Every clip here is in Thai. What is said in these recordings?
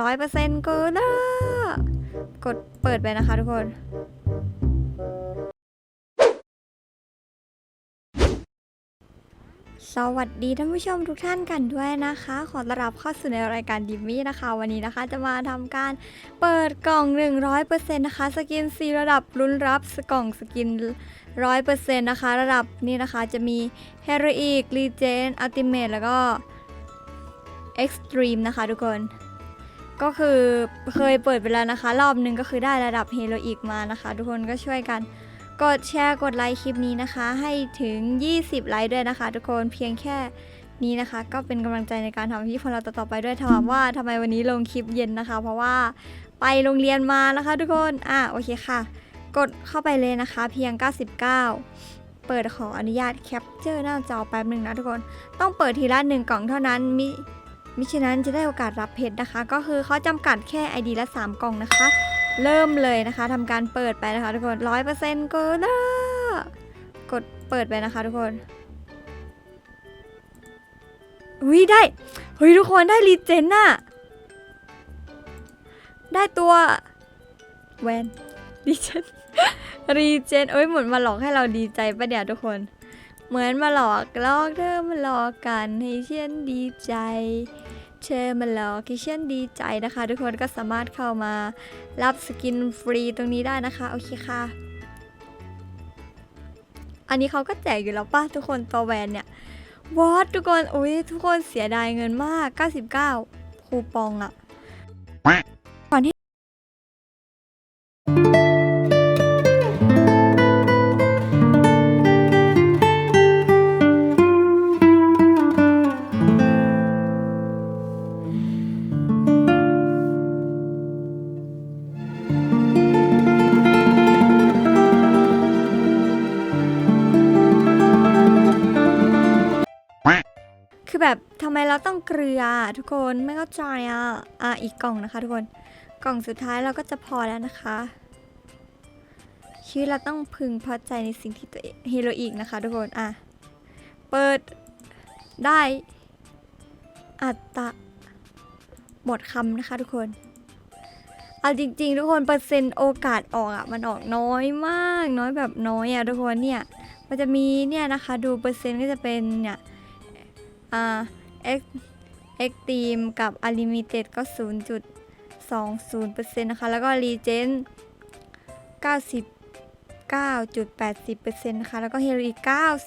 ร้อยเปอร์เซ็นต์กูนะกดเปิดไปนะคะทุกคน สวัสดีท่านผู้ชมทุกท่านกันด้วยนะคะ ขอต้อนรับเข้าสู่ในรายการดิมมี่นะคะ วันนี้นะคะจะมาทำการเปิดกล่อง 100%นะคะ สกิน4ระดับลุ้นรับสกล่องสกิน 100%นะคะ ระดับนี้นะคะจะมี Heroic Regen Ultimate แล้วก็ Extreme นะคะทุกคน ก็คือเคยเปิดไปแล้วนะคะ รอบหนึ่งก็คือได้ระดับ Heroic มานะคะ ทุกคนก็ช่วยกัน กดแชร์กดไลค์คลิปนี้นะคะ ให้ถึง 20 ไลค์ด้วยนะคะ ทุกคนเพียงแค่นี้นะคะ ก็เป็นกำลังใจในการทำคลิปของเราต่อไปด้วยถามว่าทำไมวันนี้ลงคลิปเย็นนะคะ เพราะว่าไปโรงเรียนมานะคะ ทุกคนอะโอเคค่ะ กดเข้าไปเลยนะคะ เพียง 99เปิดขออนุญาตแคปเจอร์หน้าจอแป๊บหนึ่งนะทุกคน ต้องเปิดทีละหนึ่งกล่องเท่านั้นมิ มิฉะนั้นจะได้โอกาสรับเพชรนะคะ ก็คือเขาจำกัดแค่ ID ละ 3 กล่องนะคะ เริ่มเลยนะคะทำการเปิดไปนะคะทุกคนร้อยเปอร์เซ็นต์ก็ได้กดเปิดไปนะคะทุกคนอุ้ยได้เฮ้ยทุกคนได้รีเจนน่ะได้ตัวแวนรีเจนรีเจนเอ้ยหมือนมาหลอกให้เราดีใจปะเนี่ยทุกคน เหมือนมาหลอกลอกเธอมาหลอกกันให้เช่นดีใจเธอมาหลอกให้เช่นดีใจนะคะ ทุกคนก็สามารถเข้ามารับสกินฟรีตรงนี้ได้นะคะ โอเคค่ะ อันนี้เขาก็แจกอยู่แล้วป่ะทุกคนตัวแวนเนี่ยวอตทุกคนอุ้ยทุกคนเสียดายเงินมาก 99 คูปองอะก่อนที่ แบบทำไมเราต้องเกลือทุกคนไม่เข้าใจอะอะอีกกล่องนะคะ ทุกคนกล่องสุดท้ายเราก็จะพอแล้วนะคะชีวิตเราต้องพึงพอใจในสิ่งที่ตัวเองฮีโรอีกนะคะ ทุกคนอะเปิดได้อัตตะหมดคำนะคะทุกคนเอาจริง ๆ ทุกคนเปอร์เซ็นต์โอกาสออกอะมันออกน้อยมาก น้อยแบบน้อยอะทุกคนเนี่ยมันจะมีเนี่ยนะคะ ดูเปอร์เซ็นต์ก็จะเป็นเนี่ย อ่า X X Team กับ Unlimited ก็ 0.20%นะคะ แล้วก็ Legend 99.80%นะคะ แล้วก็ Hero อีก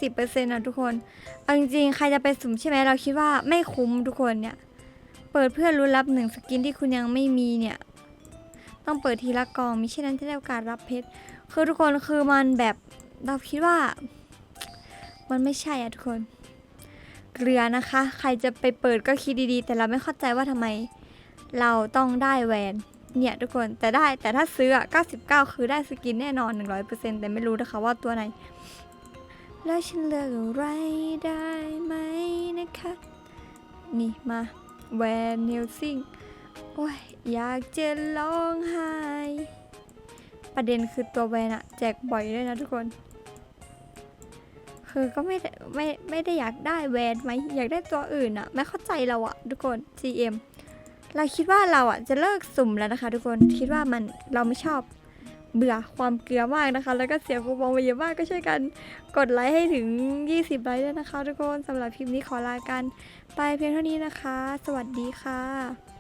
90%นะทุกคน เอาจริงๆ ใครจะไปสุ่มใช่ไหม เราคิดว่าไม่คุ้มทุกคนเนี่ย เปิดเพื่อรุ้นรับหนึ่งสกินที่คุณยังไม่มีเนี่ย ต้องเปิดทีละกอง มิฉะนั้นจะได้โอกาสรับเพชร คือทุกคนคือมันแบบเราคิดว่า มันไม่ใช่อะทุกคน เกลือนะคะ ใครจะไปเปิดก็คิดดีๆ แต่เราไม่เข้าใจว่าทำไม เราต้องได้แหวนเนี่ยทุกคนแต่ได้แต่ถ้าซื้ออะ99 คือได้สกินแน่นอน 100%แต่ไม่รู้นะคะว่าตัวไหน แล้วฉันเลือกอะไรได้ไหมนะคะ นี่มาแวนเนลซิงโอ้ยอยากจะร้องไห้ ประเด็นคือตัวแวนอะแจกบ่อยด้วยนะทุกคน คือก็ไม่ไม่ไม่ได้อยากได้แวนไหมอยากได้ตัวอื่นอะไม่เข้าใจเราอะทุกคน GM เราคิดว่าเราอะจะเลิกสุ่มแล้วนะคะ ทุกคนคิดว่ามันเราไม่ชอบเบื่อความเกลือมากนะคะ แล้วก็เสียคูปองไปเยอะมากก็ช่วยกันกดไลค์ให้ถึง 20 ไลค์ด้วยนะคะ ทุกคนสำหรับคลิปนี้ขอลากัน ไปเพียงเท่านี้นะคะ สวัสดีค่ะ